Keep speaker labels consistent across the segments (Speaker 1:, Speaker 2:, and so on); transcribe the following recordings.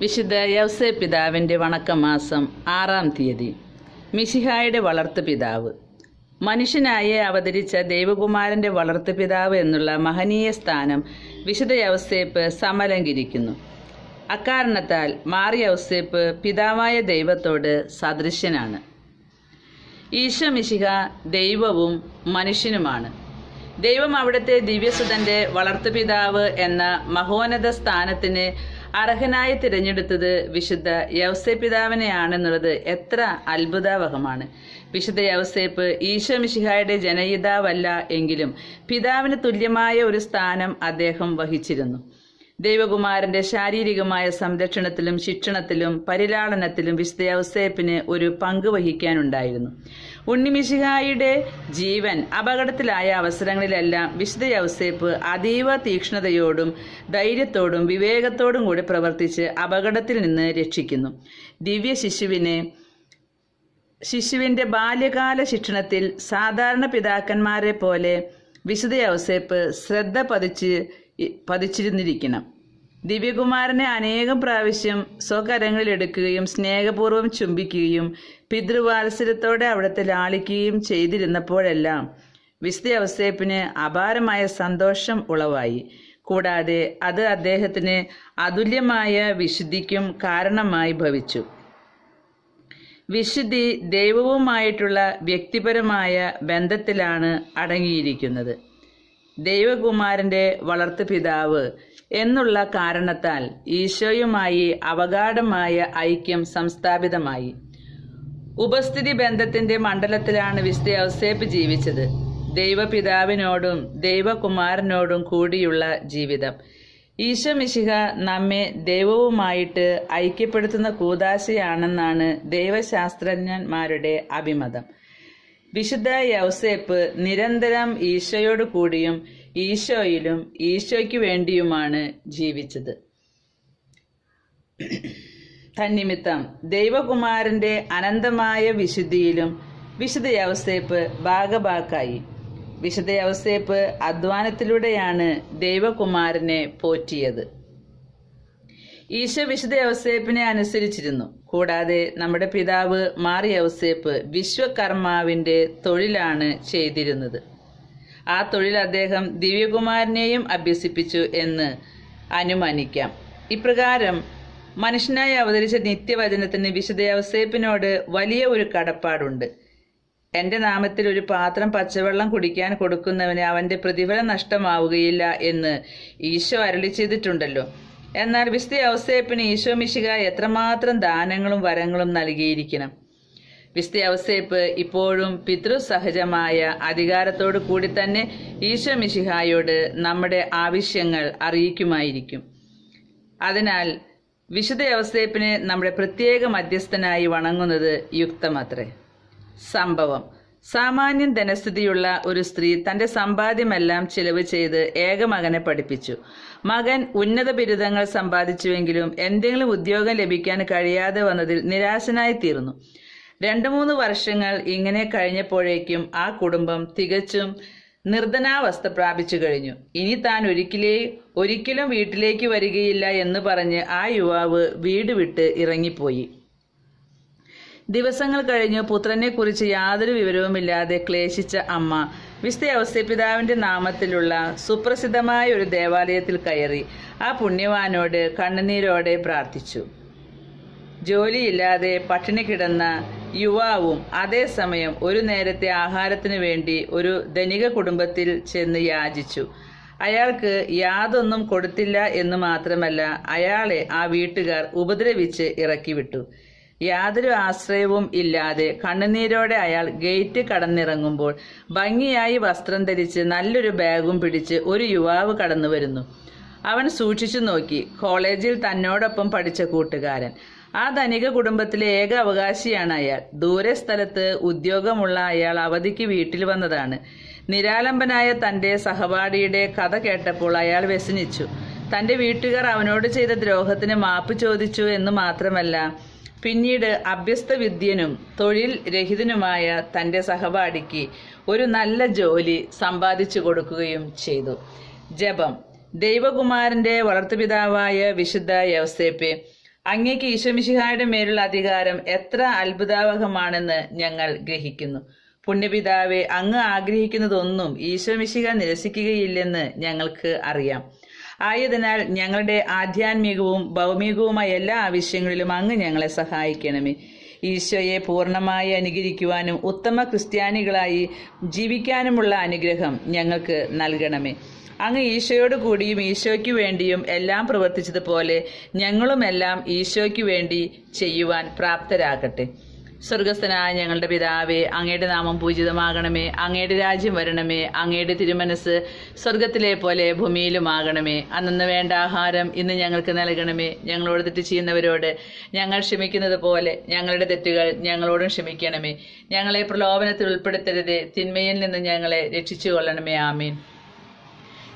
Speaker 1: വിശുദ്ധ യവസേ പിതാവിന്റെ വണക്കമാസം ആറാം തീയതി. മിശിഹായുടെ വളർത്തു പിതാവ്. മനുഷ്യനായി അവതരിച്ച ദൈവകുമാരന്റെ വളർത്തു പിതാവ് എന്നുള്ള മഹനീയ സ്ഥാനം വിശുദ്ധ യവസേപ്പ് സമലങ്കരിക്കുന്നു അക്കാരണത്താൽ മാറി യവസേപ്പ് പിതാവായ ദൈവത്തോട് സദൃശ്യനാണ്. ഈശോ മിശിഹ ദൈവവും മനുഷ്യനുമാണ്. ദൈവം അവിടുത്തെ ദിവ്യസുതന്റെ വളർത്തുപിതാവ് എന്ന മഹോന്നത സ്ഥാനത്തിന് അർഹനായി തിരഞ്ഞെടുത്തത് വിശുദ്ധ യവസേ പിതാവിനെയാണെന്നുള്ളത് എത്ര അത്ഭുതാവഹമാണ്. വിശുദ്ധ യൗസേപ്പ് ഈശോ മിശിഹായുടെ ജനയിതാവല്ല എങ്കിലും പിതാവിന് തുല്യമായ ഒരു സ്ഥാനം അദ്ദേഹം വഹിച്ചിരുന്നു. ദൈവകുമാരന്റെ ശാരീരികമായ സംരക്ഷണത്തിലും ശിക്ഷണത്തിലും പരിലാളനത്തിലും വിശുദ്ധ യൗസേപ്പിന് ഒരു പങ്ക് വഹിക്കാനുണ്ടായിരുന്നു. ഉണ്ണിമിശിഹായുടെ ജീവൻ അപകടത്തിലായ അവസരങ്ങളിലെല്ലാം വിശുദ്ധ യൗസേപ്പ് അതീവ തീക്ഷ്ണതയോടും ധൈര്യത്തോടും വിവേകത്തോടും കൂടി പ്രവർത്തിച്ച് അപകടത്തിൽ നിന്ന് രക്ഷിക്കുന്നു. ദിവ്യ ശിശുവിനെ ശിശുവിന്റെ ബാല്യകാല ശിക്ഷണത്തിൽ സാധാരണ പിതാക്കന്മാരെ പോലെ വിശുദ്ധ യൗസേപ്പ് ശ്രദ്ധ പതിച്ച് പതിച്ചിരുന്നിരിക്കണം. ദിവ്യകുമാരനെ അനേകം പ്രാവശ്യം സ്വകരങ്ങളിൽ എടുക്കുകയും സ്നേഹപൂർവം ചുംബിക്കുകയും പിതൃവാത്സര്യത്തോടെ അവിടുത്തെ ലാളിക്കുകയും ചെയ്തിരുന്നപ്പോഴെല്ലാം വിശുദ്ധ യവസേപ്പിന് അപാരമായ സന്തോഷം ഉളവായി. കൂടാതെ അത് അദ്ദേഹത്തിന് അതുല്യമായ വിശുദ്ധിക്കും കാരണമായി ഭവിച്ചു. വിശുദ്ധി ദൈവവുമായിട്ടുള്ള വ്യക്തിപരമായ ബന്ധത്തിലാണ് അടങ്ങിയിരിക്കുന്നത്. ദൈവകുമാരന്റെ വളർത്തു പിതാവ് എന്നുള്ള കാരണത്താൽ ഈശോയുമായി അവഗാഢമായ ഐക്യം സംസ്ഥാപിതമായി. ഉപസ്ഥിതി ബന്ധത്തിന്റെ മണ്ഡലത്തിലാണ് വിശുദ്ധ ഔസേപ്പ് ജീവിച്ചത്. ദൈവപിതാവിനോടും ദൈവകുമാരനോടും കൂടിയുള്ള ജീവിതം. ഈശോ മിശിഹ നമ്മെ ദൈവവുമായിട്ട് ഐക്യപ്പെടുത്തുന്ന കൂതാശയാണെന്നാണ് ദൈവശാസ്ത്രജ്ഞന്മാരുടെ അഭിമതം. വിശുദ്ധ യൗസേപ്പ് നിരന്തരം ഈശോയോട് കൂടിയും ഈശോയിലും ഈശോയ്ക്ക് വേണ്ടിയുമാണ് ജീവിച്ചത്. തന്നിമിത്തം ദൈവകുമാരന്റെ അനന്തമായ വിശുദ്ധിയിലും വിശുദ്ധ യവസേപ്പ് ഭാഗഭാക്കായി. വിശുദ്ധ യവസേപ്പ് അധ്വാനത്തിലൂടെയാണ് ദൈവകുമാരനെ പോറ്റിയത്. ഈശോ വിശുദ്ധ യവസേപ്പിനെ അനുസരിച്ചിരുന്നു. കൂടാതെ നമ്മുടെ പിതാവ് മാറിയവസേപ്പ് വിശ്വകർമാവിന്റെ തൊഴിലാണ് ചെയ്തിരുന്നത്. ആ തൊഴിൽ അദ്ദേഹം ദിവ്യകുമാരനെയും അഭ്യസിപ്പിച്ചു എന്ന് അനുമാനിക്കാം. ഇപ്രകാരം മനുഷ്യനായി അവതരിച്ച നിത്യവചനത്തിന് വിശുദ്ധ യവസേപ്പിനോട് വലിയ ഒരു കടപ്പാടുണ്ട്. എന്റെ നാമത്തിൽ ഒരു പാത്രം പച്ചവെള്ളം കുടിക്കാൻ കൊടുക്കുന്നവന് അവന്റെ പ്രതിഫലം നഷ്ടമാവുകയില്ല എന്ന് ഈശോ അരളി ചെയ്തിട്ടുണ്ടല്ലോ. എന്നാൽ വിശുദ്ധ യവസേപ്പിന് ഈശോ മിശിക എത്രമാത്രം ദാനങ്ങളും വരങ്ങളും നൽകിയിരിക്കണം. വിശുദ്ധ ഔസേപ്പ് ഇപ്പോഴും പിതൃസഹജമായ അധികാരത്തോടു കൂടി തന്നെ ഈശോ മിശിഹായോട് നമ്മുടെ ആവശ്യങ്ങൾ അറിയിക്കുമായിരിക്കും. അതിനാൽ വിശുദ്ധ ഔസേപ്പിനെ നമ്മുടെ പ്രത്യേക മധ്യസ്ഥനായി വണങ്ങുന്നത് യുക്തമത്രേ. സംഭവം. സാമാന്യം ധനസ്ഥിതിയുള്ള ഒരു സ്ത്രീ തന്റെ സമ്പാദ്യമെല്ലാം ചിലവ് ചെയ്ത് ഏകമകനെ പഠിപ്പിച്ചു. മകൻ ഉന്നത ബിരുദങ്ങൾ സമ്പാദിച്ചുവെങ്കിലും എന്തെങ്കിലും ഉദ്യോഗം ലഭിക്കാൻ കഴിയാതെ വന്നതിൽ നിരാശനായി തീർന്നു രണ്ടു മൂന്ന് വർഷങ്ങൾ ഇങ്ങനെ കഴിഞ്ഞപ്പോഴേക്കും ആ കുടുംബം തികച്ചും നിർധനാവസ്ഥ പ്രാപിച്ചു കഴിഞ്ഞു. ഇനി താൻ ഒരിക്കലേ ഒരിക്കലും വീട്ടിലേക്ക് വരികയില്ല എന്ന് പറഞ്ഞ് ആ യുവാവ് വീട് വിട്ട് ഇറങ്ങിപ്പോയി. ദിവസങ്ങൾ കഴിഞ്ഞു. പുത്രനെ കുറിച്ച് യാതൊരു വിവരവുമില്ലാതെ ക്ലേശിച്ച അമ്മ വിശുദ്ധ ഔസ്യപിതാവിന്റെ നാമത്തിലുള്ള സുപ്രസിദ്ധമായ ഒരു ദേവാലയത്തിൽ കയറി ആ പുണ്യവാനോട് കണ്ണുനീരോടെ പ്രാർത്ഥിച്ചു. ജോലിയില്ലാതെ പട്ടിണി കിടന്ന യുവാവും അതേസമയം ഒരു നേരത്തെ ആഹാരത്തിനു വേണ്ടി ഒരു ധനിക കുടുംബത്തിൽ ചെന്ന് യാചിച്ചു. അയാൾക്ക് യാതൊന്നും കൊടുത്തില്ല എന്ന് മാത്രമല്ല അയാളെ ആ വീട്ടുകാർ ഉപദ്രവിച്ച് ഇറക്കിവിട്ടു. യാതൊരു ആശ്രയവും ഇല്ലാതെ കണ്ണുനീരോടെ അയാൾ ഗേറ്റ് കടന്നിറങ്ങുമ്പോൾ ഭംഗിയായി വസ്ത്രം ധരിച്ച് നല്ലൊരു ബാഗും പിടിച്ച് ഒരു യുവാവ് കടന്നു വരുന്നു അവൻ സൂക്ഷിച്ചു നോക്കി. കോളേജിൽ തന്നോടൊപ്പം പഠിച്ച കൂട്ടുകാരൻ. ആ ധനിക കുടുംബത്തിലെ ഏക അവകാശിയാണ് അയാൾ. ദൂരെ സ്ഥലത്ത് ഉദ്യോഗമുള്ള അയാൾ അവധിക്ക് വീട്ടിൽ വന്നതാണ്. നിരാലംബനായ തന്റെ സഹപാഠിയുടെ കഥ കേട്ടപ്പോൾ അയാൾ വ്യസനിച്ചു. തന്റെ വീട്ടുകാർ അവനോട് ചെയ്ത ദ്രോഹത്തിന് മാപ്പ് ചോദിച്ചു എന്ന് മാത്രമല്ല പിന്നീട് അഭ്യസ്ത വിദ്യനും തൊഴിൽ രഹിതനുമായ തന്റെ സഹപാഠിക്ക് ഒരു നല്ല ജോലി സമ്പാദിച്ചു കൊടുക്കുകയും ചെയ്തു. ജപം. ദൈവകുമാരന്റെ വളർത്തുപിതാവായ വിശുദ്ധ യവസേപ്പെ അങ്ങേക്ക് ഈശോമിശിഹായുടെ മേലുള്ള അധികാരം എത്ര അത്ഭുതാവഹമാണെന്ന് ഞങ്ങൾ ഗ്രഹിക്കുന്നു. പുണ്യപിതാവെ അങ്ങ് ആഗ്രഹിക്കുന്നതൊന്നും ഈശോമിശിഹ നിരസിക്കുകയില്ലെന്ന് ഞങ്ങൾക്ക് അറിയാം. ആയതിനാൽ ഞങ്ങളുടെ ആധ്യാത്മികവും ഭൗമികവുമായ എല്ലാ ആവശ്യങ്ങളിലും അങ്ങ് ഞങ്ങളെ സഹായിക്കണമേ. ഈശോയെ പൂർണമായി അനുകരിക്കുവാനും ഉത്തമ ക്രിസ്ത്യാനികളായി ജീവിക്കാനുമുള്ള അനുഗ്രഹം ഞങ്ങൾക്ക് നൽകണമേ. അങ്ങ് ഈശോയോട് കൂടിയും ഈശോയ്ക്ക് വേണ്ടിയും എല്ലാം പ്രവർത്തിച്ചതുപോലെ ഞങ്ങളുമെല്ലാം ഈശോയ്ക്ക് വേണ്ടി ചെയ്യുവാൻ പ്രാപ്തരാകട്ടെ. സ്വർഗസ്ഥനായ ഞങ്ങളുടെ പിതാവേ അങ്ങയുടെ നാമം പൂജിതമാകണമേ അങ്ങയുടെ രാജ്യം വരണമേ അങ്ങയുടെ തിരുമനസ് സ്വർഗത്തിലെ പോലെ ഭൂമിയിലുമാകണമേ. അന്നു വേണ്ട ആഹാരം ഇന്ന് ഞങ്ങൾക്ക് നൽകണമേ. ഞങ്ങളോട് തെറ്റ് ചെയ്യുന്നവരോട് ഞങ്ങൾ ക്ഷമിക്കുന്നത് പോലെ ഞങ്ങളുടെ തെറ്റുകൾ ഞങ്ങളോടും ക്ഷമിക്കണമേ. ഞങ്ങളെ പ്രലോഭനത്തിൽ ഉൾപ്പെടുത്തരുതേ. തിന്മയിൽ നിന്ന് ഞങ്ങളെ രക്ഷിച്ചു കൊള്ളണമേ ആമീൻ.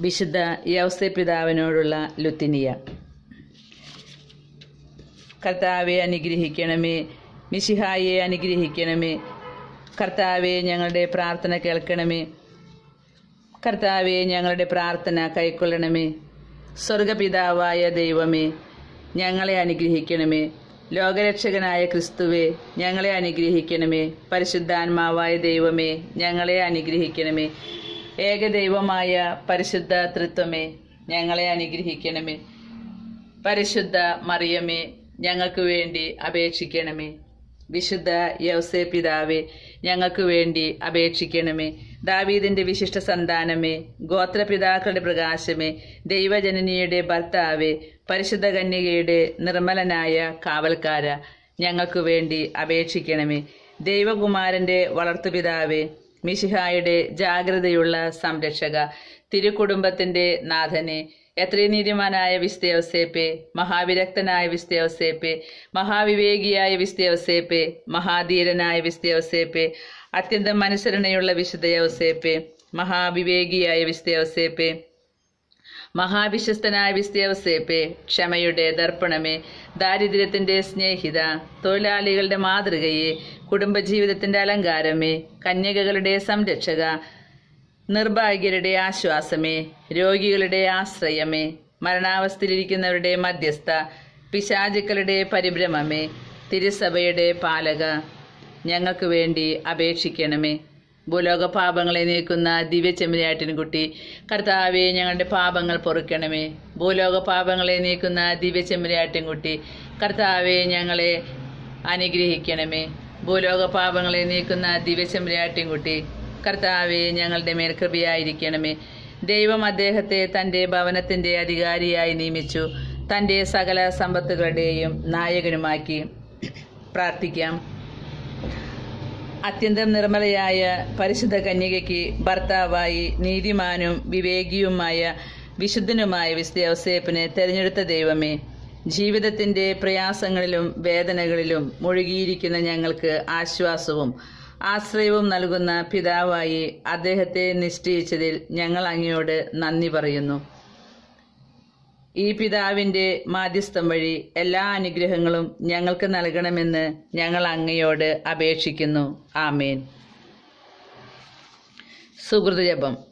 Speaker 1: വിശുദ്ധ യൗസെ പിതാവിനോടുള്ള ലുത്തിനിയ. കർത്താവെ അനുഗ്രഹിക്കണമേ മിശിഹായെ അനുഗ്രഹിക്കണമേ കർത്താവെ ഞങ്ങളുടെ പ്രാർത്ഥന കേൾക്കണമേ കർത്താവെ ഞങ്ങളുടെ പ്രാർത്ഥന കൈക്കൊള്ളണമേ. സ്വർഗപിതാവായ ദൈവമേ ഞങ്ങളെ അനുഗ്രഹിക്കണമേ. ലോകരക്ഷകനായ ക്രിസ്തുവെ ഞങ്ങളെ അനുഗ്രഹിക്കണമേ. പരിശുദ്ധാത്മാവായ ദൈവമേ ഞങ്ങളെ അനുഗ്രഹിക്കണമേ. ഏകദൈവമായ പരിശുദ്ധ തൃത്വമേ ഞങ്ങളെ അനുഗ്രഹിക്കണമേ. പരിശുദ്ധ മറിയമേ ഞങ്ങൾക്ക് വേണ്ടി അപേക്ഷിക്കണമേ. വിശുദ്ധ യൗസേ പിതാവേ ഞങ്ങൾക്ക് വേണ്ടി അപേക്ഷിക്കണമേ. ദാവീദിന്റെ വിശിഷ്ട സന്താനമേ ഗോത്രപിതാക്കളുടെ പ്രകാശമേ ദൈവജനനിയുടെ ഭർത്താവേ പരിശുദ്ധ കന്യകയുടെ നിർമ്മലനായ കാവൽക്കാര ഞങ്ങൾക്ക് വേണ്ടി അപേക്ഷിക്കണമേ. ദൈവകുമാരന്റെ വളർത്തുപിതാവേ മിശിഹായുടെ ജാഗ്രതയുള്ള സംരക്ഷക തിരുക്കുടുംബത്തിന്റെ നാഥനെ എത്രയും നീതിമാനായ വിസ്തേവസേപ്പെ മഹാവിരക്തനായ വിസ്തേവസേപ്പെ മഹാവിവേകിയായ വിസ്തേവസേപ്പെ മഹാധീരനായ വിസ്തേവസേപ്പെ അത്യന്തം അനുസരണയുള്ള വിശുദ്ധയവസേപ്പെ മഹാവിവേകിയായ വിസ്തേവസേപ്പെ മഹാവിശ്വസ്തനായ വിസ്തേവസേപ്പെ ക്ഷമയുടെ ദർപ്പണമേ ദാരിദ്ര്യത്തിന്റെ സ്നേഹിത തൊഴിലാളികളുടെ മാതൃകയെ കുടുംബജീവിതത്തിന്റെ അലങ്കാരമേ കന്യകകളുടെ സംരക്ഷക നിർഭാഗ്യരുടെ ആശ്വാസമേ രോഗികളുടെ ആശ്രയമേ മരണാവസ്ഥയിലിരിക്കുന്നവരുടെ മധ്യസ്ഥ പിശാചുക്കളുടെ പരിഭ്രമമേ തിരുസഭയുടെ പാലക. ഞങ്ങൾക്ക് വേണ്ടി അപേക്ഷിക്കണമേ. ഭൂലോക പാപങ്ങളെ നീക്കുന്ന ദിവ്യ ചെമ്മരിയാട്ടിൻകുട്ടി കർത്താവെ ഞങ്ങളുടെ പാപങ്ങൾ പൊറുക്കണമേ. ഭൂലോക പാപങ്ങളെ നീക്കുന്ന ദിവ്യ ചെമ്മരിയാട്ടിൻകുട്ടി കർത്താവെ ഞങ്ങളെ അനുഗ്രഹിക്കണമേ. ഭൂലോക പാപങ്ങളെ നീക്കുന്ന ദിവ്യ ചെമ്മരിയാട്ടിൻകുട്ടി കർത്താവെ ഞങ്ങളുടെ മേൽ കൃപയായിരിക്കണമേ. ദൈവം അദ്ദേഹത്തെ തന്റെ ഭവനത്തിന്റെ അധികാരിയായി നിയമിച്ചു. തന്റെ സകല സമ്പത്തുകളുടെയും നായകനുമാക്കി പ്രാർത്ഥിക്കാം. അത്യന്തം നിർമ്മലയായ പരിശുദ്ധ കന്യകയ്ക്ക് ഭർത്താവായി നീതിമാനും വിവേകിയുമായ വിശുദ്ധനുമായ വിസ്തയവസേപ്പിനെ തെരഞ്ഞെടുത്ത ദൈവമേ. ജീവിതത്തിന്റെ പ്രയാസങ്ങളിലും വേദനകളിലും മുഴുകിയിരിക്കുന്ന ഞങ്ങൾക്ക് ആശ്വാസവും ആശ്രയവും നൽകുന്ന പിതാവായി അദ്ദേഹത്തെ നിശ്ചയിച്ചതിൽ ഞങ്ങൾ അങ്ങയോട് നന്ദി പറയുന്നു. ഈ പിതാവിന്റെ മാധ്യസ്ഥം വഴി എല്ലാ അനുഗ്രഹങ്ങളും ഞങ്ങൾക്ക് നൽകണമെന്ന് ഞങ്ങൾ അങ്ങയോട് അപേക്ഷിക്കുന്നു. ആമേൻ. സുഹൃതജപം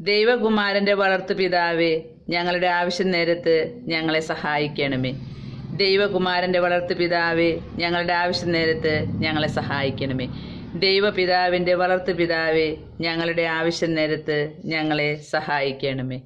Speaker 1: ദൈവകുമാരന്റെ വളർത്തു പിതാവേ ഞങ്ങളുടെ ആവശ്യം നേരത്ത് ഞങ്ങളെ സഹായിക്കണമേ. ദൈവകുമാരന്റെ വളർത്തു പിതാവേ ഞങ്ങളുടെ ആവശ്യം നേരത്ത് ഞങ്ങളെ സഹായിക്കണമേ. ദൈവപിതാവിന്റെ വളർത്തു പിതാവേ ഞങ്ങളുടെ ആവശ്യം നേരത്ത് ഞങ്ങളെ സഹായിക്കണമേ.